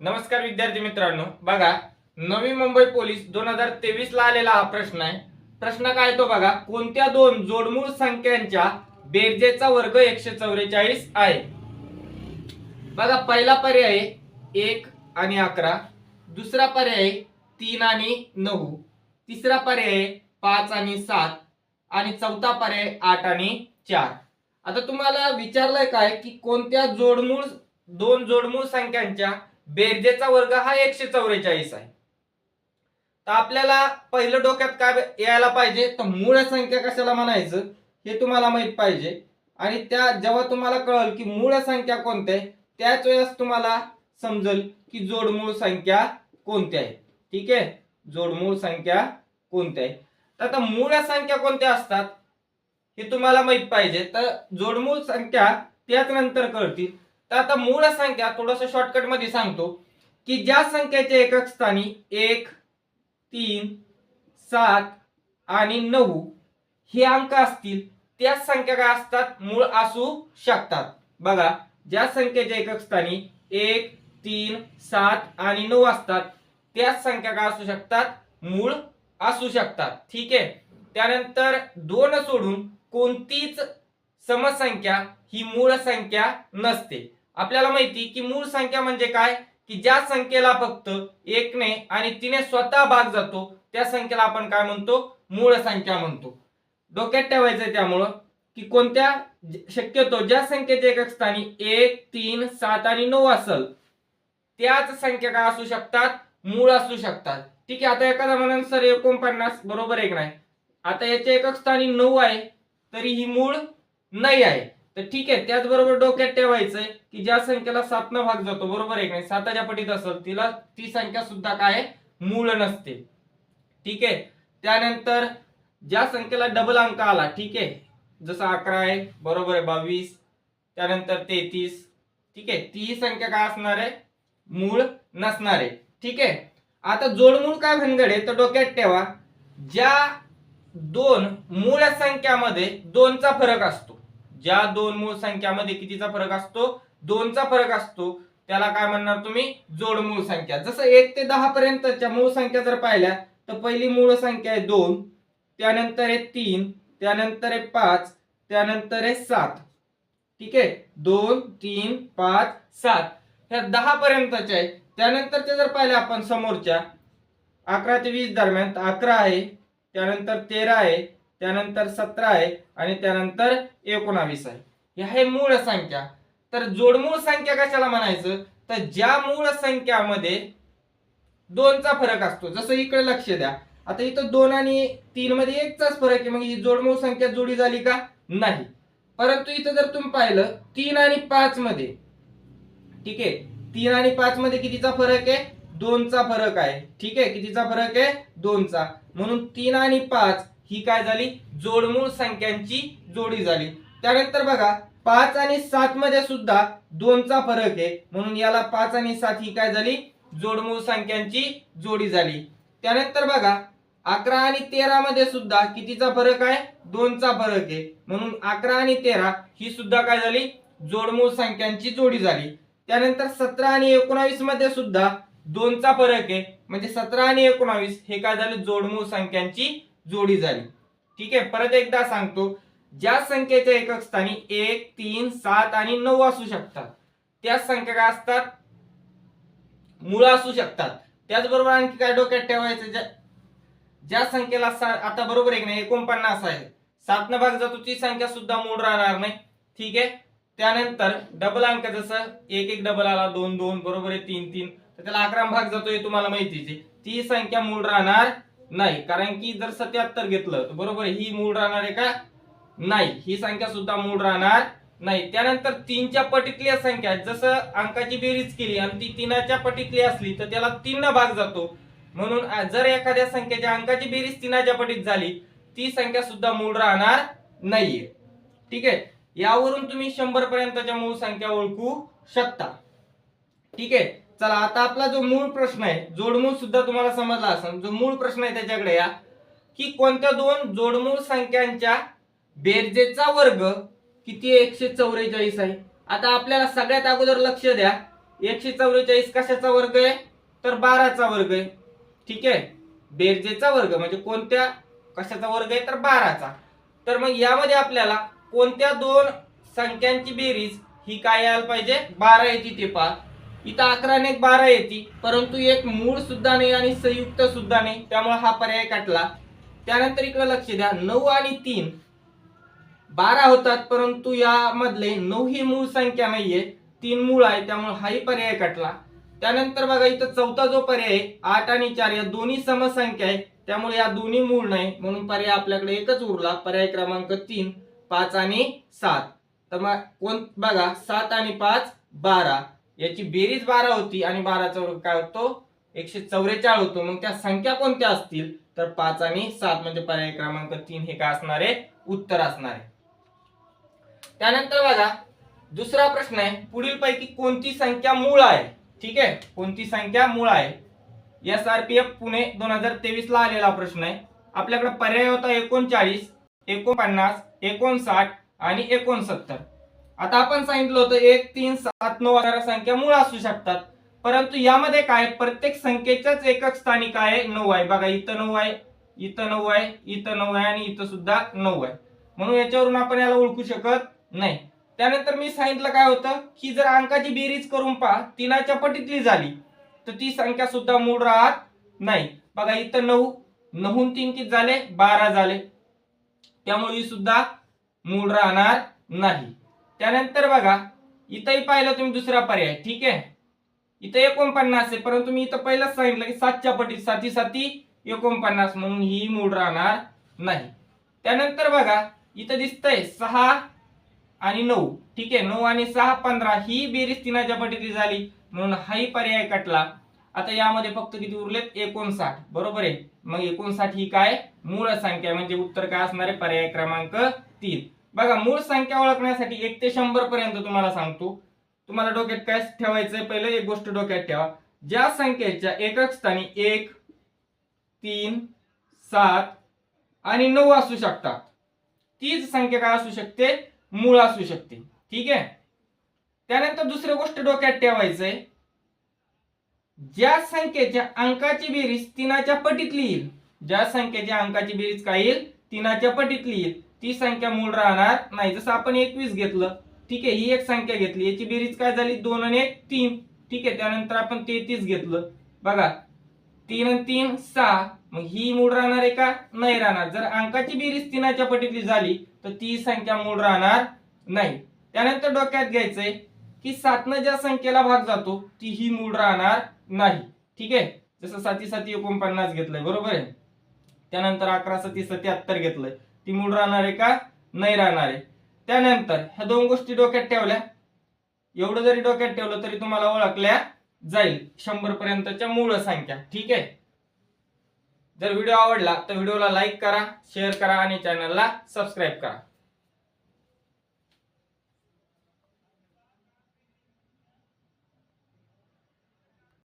नमस्कार विद्यार्थी मित्रांनो. बघा नवी मुंबई पोलीस दोन हजार तेवीस ला आलेला हा प्रश्न आहे. प्रश्न काय तो बघा कोणत्या दोन जोडमूळ संख्यांच्या बेरजेचा वर्ग एकशे चौवेचाळीस आहे? बघा पहिला पर्याय एक आणि अकरा. दुसरा पर्याय तीन आणि नऊ. तिसरा पर्याय पाच आणि सात. आणि चौथा पर्याय आठ आणि चार. आता तुम्हाला विचारलंय काय की कोणत्या जोडमूळ दोन जोडमूळ संख्यांच्या बेरजेचा वर्ग हा एकशे चौवेचाळीस आहे. तर आपल्याला पहिलं डोक्यात काय यायला पाहिजे? तर मूळ संख्या कशाला म्हणायचं? हे तुम्हाला माहीत पाहिजे. आणि त्या जेव्हा तुम्हाला कळल की मूळ संख्या कोणत्या आहे त्याच वेळेस तुम्हाला समजेल की जोडमूळ संख्या कोणत्या आहे. ठीक आहे? जोडमूळ संख्या कोणत्या आहे? तर आता मूळ संख्या कोणत्या असतात? हे तुम्हाला माहीत पाहिजे. तर जोडमूळ संख्या त्याच नंतर कळतील. तर आता मूळ संख्या थोडस शॉर्टकटमध्ये सांगतो की ज्या संख्येच्या एकक स्थानी एक तीन सात आणि नऊ हे अंक असतील त्याच संख्या काय असतात? मूळ असू शकतात. बघा ज्या संख्येच्या एकक स्थानी एक तीन सात आणि नऊ असतात त्याच संख्या काय असू शकतात? मूळ असू शकतात. ठीक आहे? त्यानंतर दोन सोडून कोणतीच समसंख्या ही मूळ संख्या नसते. आपल्याला माहिती की मूळ संख्या म्हणजे काय? की ज्या संख्येला फक्त एकने आणि तिने स्वतः भाग जातो त्या संख्येला आपण काय म्हणतो? मूळ संख्या म्हणतो. डोक्यात ठेवायचंय त्यामुळं की कोणत्या शक्यतो ज्या संख्येच्या एकक स्थानी एक तीन सात आणि नऊ असल त्याच संख्या काय असू शकतात? मूळ असू शकतात. ठीक आहे आता एखादा म्हणून सर एकोणपन्नास बरोबर एक नाही. आता याच्या एकक स्थानी नऊ आहे तरी ही मूळ नाही आहे. तर ठीक आहे त्याचबरोबर डोक्यात ठेवायचंय की ज्या संख्येला सात न भाग जातो बरोबर आहे नाही? साताच्या पटीत असेल तिला ती संख्या सुद्धा काय आहे? मूळ नसते. ठीक आहे? त्यानंतर ज्या संख्येला डबल अंक आला ठीक आहे? जसं अकरा आहे बरोबर आहे बावीस. त्यानंतर तेहतीस. ठीक आहे? ती संख्या काय असणार आहे? मूळ नसणार आहे. ठीक आहे? आता जोडमूळ काय भानगड आहे? तर डोक्यात ठेवा ज्या दोन मूळ संख्यामध्ये दोनचा फरक असतो ज्या दोन मूळ संख्यामध्ये कितीचा फरक असतो? दोनचा फरक असतो. त्याला काय म्हणणार तुम्ही? जोडमूळ संख्या. जसं एक ते दहा पर्यंतच्या मूळ संख्या जर पाहिल्या तर पहिली मूळ संख्या आहे दोन त्यानंतर आहे तीन त्यानंतर आहे पाच त्यानंतर आहे सात. ठीक आहे? दोन तीन पाच सात. ह्या दहा पर्यंतच्या आहे. त्यानंतरच्या जर पाहिल्या आपण समोरच्या अकरा ते वीस दरम्यान तर अकरा आहे त्यानंतर तेरा आहे त्यानंतर सतरा आहे आणि त्यानंतर एकोणावीस आहे. ह्या आहे मूळ संख्या. तर जोडमूळ संख्या कशाला म्हणायचं? तर ज्या मूळ संख्यामध्ये दोनचा फरक असतो. जसं इकडे लक्ष द्या. आता इथं दोन आणि तीन मध्ये एकचाच फरक आहे. मग ही जोडमूळ संख्या जोडी झाली का? नाही. परंतु इथं जर तुम्ही पाहिलं तीन आणि पाच मध्ये ठीक आहे? तीन आणि पाच मध्ये कितीचा फरक आहे? दोनचा फरक आहे. ठीक आहे? कितीचा फरक आहे? दोनचा. म्हणून तीन आणि पाच ही काय झाली? जोडमूळ संख्यांची जोडी झाली. त्यानंतर बघा पाच आणि सात मध्ये सुद्धा दोनचा फरक आहे. म्हणून याला पाच आणि सात ही काय झाली? जोडमूळ संख्यांची जोडी झाली. त्यानंतर बघा अकरा आणि तेरा मध्ये सुद्धा कितीचा फरक आहे? दोनचा फरक आहे. म्हणून अकरा आणि तेरा ही सुद्धा काय झाली? जोडमूळ संख्यांची जोडी झाली. त्यानंतर सतरा आणि एकोणावीसमध्ये सुद्धा दोनचा फरक आहे. म्हणजे सतरा आणि एकोणावीस हे काय झाले? जोडमूळ संख्यांची जोडी झाली. ठीक आहे परत एकदा सांगतो. ज्या संख्येच्या एकक स्थानी एक तीन सात आणि नऊ असू शकतात त्या संख्या काय असतात? मुळ असू शकतात. त्याचबरोबर आणखी काय डोक्यात ठेवायचं? ज्या ज्या संख्येला आता बरोबर एक नाही एकोणपन्नास आहे. सात न भाग जातो ती संख्या सुद्धा मूळ राहणार नाही. ठीक आहे? त्यानंतर डबल अंक जसं एक एक डबल आला दोन दोन बरोबर आहे तीन तीन. तर त्याला अकरा भाग जातो हे तुम्हाला माहितीच आहे. ती संख्या मूळ राहणार नाही कारण की जर सत्याहत्तर घेतलं तर बरोबर ही मूळ राहणार आहे का? नाही ही संख्या सुद्धा मूळ राहणार नाही. त्यानंतर तीनच्या पटीतल्या संख्या जसं अंकाची बेरीज केली आणि ती तीनाच्या पटीतली असली तर त्याला तीन भाग जातो. म्हणून जर एखाद्या संख्येच्या अंकाची बेरीज तीनाच्या पटीत झाली ती संख्या सुद्धा मूळ राहणार नाहीये. ठीक आहे? यावरून तुम्ही शंभर पर्यंतच्या मूळ संख्या ओळखू शकता. ठीक आहे? चला आता आपला जो मूळ प्रश्न आहे जोडमूळ सुद्धा तुम्हाला समजला असेल. जो मूळ प्रश्न आहे त्याच्याकडे या. की कोणत्या दोन जोडमूळ संख्यांच्या बेरजेचा वर्ग किती एकशे चौवेचाळीस आहे. आता आपल्याला सगळ्यात अगोदर लक्ष द्या. एकशे चौवेचाळीस कशाचा वर्ग आहे? तर बाराचा वर्ग आहे. ठीक आहे? बेरजेचा वर्ग म्हणजे कोणत्या कशाचा वर्ग आहे? तर बाराचा. तर मग यामध्ये आपल्याला कोणत्या दोन संख्यांची बेरीज ही काय यायला पाहिजे? बारा येते ते पाहा. इथं अकरा आणि एक बारा येते परंतु एक मूळ सुद्धा नाही आणि संयुक्त सुद्धा नाही. त्यामुळे हा पर्याय काटला त्यानंतर इकडे लक्ष द्या. नऊ आणि तीन. बारा होतात परंतु यामधले नऊ ही मूळ संख्या नाहीये. तीन मूळ आहे त्यामुळे हाही पर्याय काटला त्यानंतर बघा इथं चौथा जो पर्याय आहे आठ आणि चार या दोन्ही समसंख्या आहे. त्यामुळे या दोन्ही मूळ नाही. म्हणून पर्याय आपल्याकडे एकच उरला. पर्याय क्रमांक तीन पाच आणि सात. तर मग कोण बघा सात आणि पाच बारा. याची बेरीज बारा होती आणि बाराचा वर्ग काय होतो? एकशे चौवेचाळीस होतो. मग त्या संख्या कोणत्या असतील? तर पाच आणि सात म्हणजे पर्याय क्रमांक तीन हे काय असणार आहे? उत्तर असणार आहे. त्यानंतर बघा दुसरा प्रश्न आहे पुढील पैकी कोणती संख्या मूळ आहे? ठीक आहे? कोणती संख्या मूळ आहे? S R P F Pune दोन हजार तेवीस ला आलेला प्रश्न आहे. आपल्याकडे पर्याय होता एकोणचाळीस एकोणपन्नास एकोणसाठ आणि एकोणसत्तर. आता आपण सांगितलं होतं एक तीन सात नऊ अकरा संख्या मूळ असू शकतात. परंतु यामध्ये काय प्रत्येक संख्येच्याच एकक स्थानी काय आहे? नऊ आहे. बघा इथं नऊ आहे इथं नऊ आहे इथं नऊ आहे आणि इथं सुद्धा नऊ आहे. म्हणून याच्यावरून आपण याला ओळखू शकत नाही. त्यानंतर मी सांगितलं काय होतं? की जर अंकाची बेरीज करून पहा तिनाच्या पटीतली झाली तर ती संख्या सुद्धा मूळ राहत नाही. बघा इथं नऊ नऊन तीन किती झाले? बारा झाले. त्यामुळे ही सुद्धा मूळ राहणार नाही. त्यानंतर बघा इथंही पाहिलं तुम्ही दुसरा पर्याय ठीक आहे? इथं एकोणपन्नास आहे परंतु मी इथं पहिलंच सांगितलं की सातच्या पटीत साती साती एकोणपन्नास म्हणून ही मूळ राहणार नाही. त्यानंतर बघा इथं दिसतंय सहा आणि नऊ ठीक आहे? नऊ आणि सहा पंधरा ही बेरीज तिनाच्या पटीतली झाली म्हणून हाही पर्याय कटला. आता यामध्ये फक्त किती उरलेत? एकोणसाठ बरोबर आहे? मग एकोणसाठ ही काय? मूळ संख्या म्हणजे उत्तर काय असणार आहे? पर्याय क्रमांक तीन. बघा मूळ संख्या ओळखण्यासाठी एक ते शंभर पर्यंत तुम्हाला सांगतो. तुम्हाला डोक्यात काय ठेवायचंय? पहिलं एक गोष्ट डोक्यात ठेवा. ज्या संख्येच्या एकक स्थानी एक तीन सात आणि नऊ असू शकतात. तीच संख्या काय असू शकते? मूळ असू शकते. ठीक आहे? त्यानंतर दुसरी गोष्ट डोक्यात ठेवायचंय. ज्या संख्येच्या अंकाची बेरीज तिनाच्या पटीत लिहील. ज्या संख्येच्या अंकाची बेरीज काय येईल? तिनाच्या पटीत लिहील. ती संख्या मूळ राहणार नाही. जसं आपण एकवीस घेतलं ठीक आहे ही एक संख्या घेतली. याची बेरीज काय झाली? दोन आणि एक तीन. ठीक आहे त्यानंतर आपण तेहतीस घेतलं. बघा तीन आणि तीन सहा. मग ही मूळ राहणार आहे का? नाही राहणार. जर अंकाची बेरीज तिनाच्या पटीतली झाली तर ती संख्या मूळ राहणार नाही. त्यानंतर डोक्यात घ्यायचंय की सातनं ज्या संख्येला भाग जातो ती ही मूळ राहणार नाही. ठीक आहे? जसं साती साती एकोणपन्नास घेतलंय बरोबर आहे? त्यानंतर अकरा सती सत्याहत्तर घेतलंय. ती मूळ राहणार आहे का? नाही राहणार आहे. त्यानंतर ह्या दोन गोष्टी डोक्यात ठेवल्या. एवढं जरी डोक्यात ठेवलं तरी तुम्हाला ओळखल्या जाईल. शंभर पर्यंतच्या मूळ संख्या. ठीक आहे? जर व्हिडिओ आवडला तर व्हिडिओला लाईक करा शेअर करा आणि चॅनलला सबस्क्राईब करा.